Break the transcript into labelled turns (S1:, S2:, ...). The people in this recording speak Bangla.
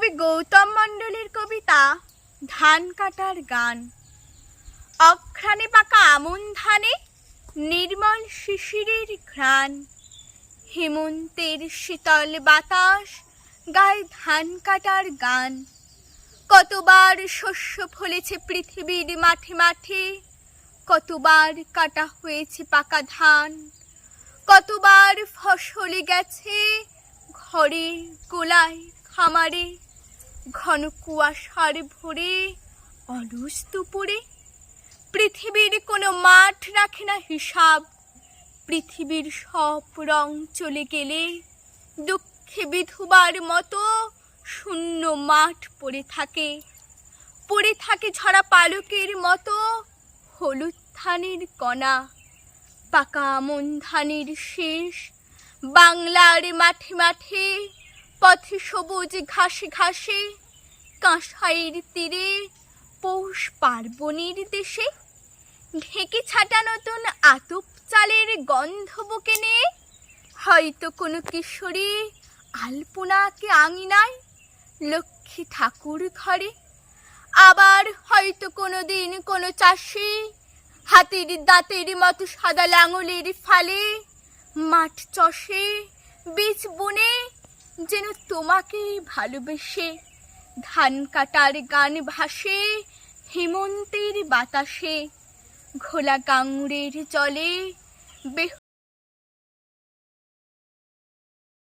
S1: কবি গৌতম মণ্ডলের কবিতা, ধান কাটার গান। অঘ্রাণে পাকা আমন ধানে নির্মল শিশিরের ঘ্রাণ। হেমন্তের শীতল বাতাস গায়ে ধান কাটার গান। কতবার শস্য ফলেছে পৃথিবীর মাঠে মাঠে, কতবার কাটা হয়েছে পাকা ধান। কতবার ফসলে গেছে ঘরে গোলায় খামারে। ঘন কুয়াশার ভরে, অলস দুপুরে, পৃথিবীর কোনো মাঠ রাখে না হিসাব। পৃথিবীর সব রং চলে গেলে দুঃখে বিধুবার মতো শূন্য মাঠ পড়ে থাকে। পড়ে থাকে ঝরা পালকের মতো হলুদ ধানের কণা। পাকা আমন ধানের শেষ বাংলার মাঠে মাঠে পথে সবুজ ঘাসে ঘাসে, কাঁসাইয়ের তীরে, পৌষ পার্বণের দেশে, ঢেকে ছাটা নতুন আতপ চালের গন্ধ বুকে নিয়ে হয়তো কোনো কিশোরী আলপনাকে আঙিনায় লক্ষ্মী ঠাকুর ঘরে। আবার হয়তো কোনো দিন কোনো চাষি হাতির দাঁতের মতো সাদা লাঙলের ফালে মাঠ চষে, বীজ বুনে যেন তোমাকে ভালোবেসে ধান কাটার গান ভাসে হেমন্তের বাতাসে ঘোলা গাঙুরের জলে বেহ